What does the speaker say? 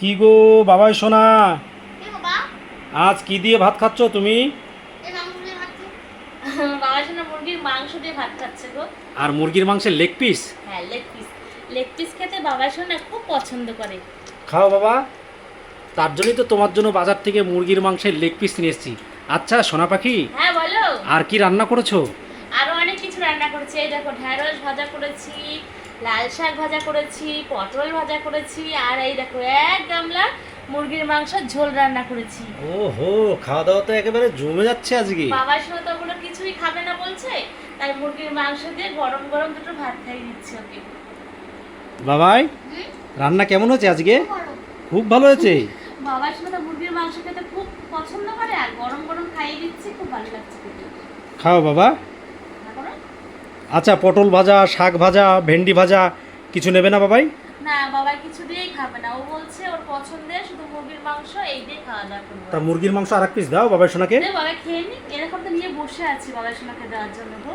কি গো বাবাই সোনা আজ কি দিয়ে ভাত খাচ্ছ তুমি? এ মাংস দিয়ে খাচ্ছি। বাবা শোনা মুরগির মাংস দিয়ে ভাত খাচ্ছে গো। আর মুরগির মাংসের লেগ পিস হ্যাঁ লেগ পিস লেগ পিস খেতে বাবা শোনা খুব পছন্দ করে। খাও বাবা। তার জন্যই তো তোমার জন্য বাজার থেকে মুরগির মাংসের লেগ পিস নিয়ে এসেছি। আচ্ছা সোনা পাখি। হ্যাঁ বলো। আর কি রান্না করেছ? রান্না করেছি। এই দেখো ঢ্যাঁড়স ভাজা করেছি লাল শাক ভাজা করেছি পটল ভাজা করেছি আর এই দেখো এক গামলা মুরগির মাংস ঝোল রান্না করেছি। ও হো খাওয়া দাওয়া তো একেবারে জমে যাচ্ছে আজকে। বাবা শোনা তো ওগুলো কিছুই খাবে না বলছে। তাই মুরগির মাংস দিয়ে গরম গরম দুটো ভাত খাইয়ে দিচ্ছি ওকে। বাবাই রান্না কেমন হয়েছে আজকে? খুব ভালো। হয়েছে? বাবা শোনা তো মুরগির মাংস খেতে খুব পছন্দ করে আর গরম গরম খাইয়ে দিচ্ছি খুব ভালো লাগছে খাও বাবা? আচ্ছা পটল ভাজা শাক ভাজা ভেন্ডি ভাজা কিছু নেবে না বাবাই? না বাবা কিছু দিয়েই খাবে না। ও বলছে ওর পছন্দের শুধু মুরগির মাংস এই দিয়ে খাওয়া দাওয়া করব। তা মুরগির মাংস আর এক পিস দাও বাবাই সোনাকে। বাবা খেয়ে নি এরকম তো নিয়ে বসে আছি বাবা সোনাকে দেওয়ার জন্য গো।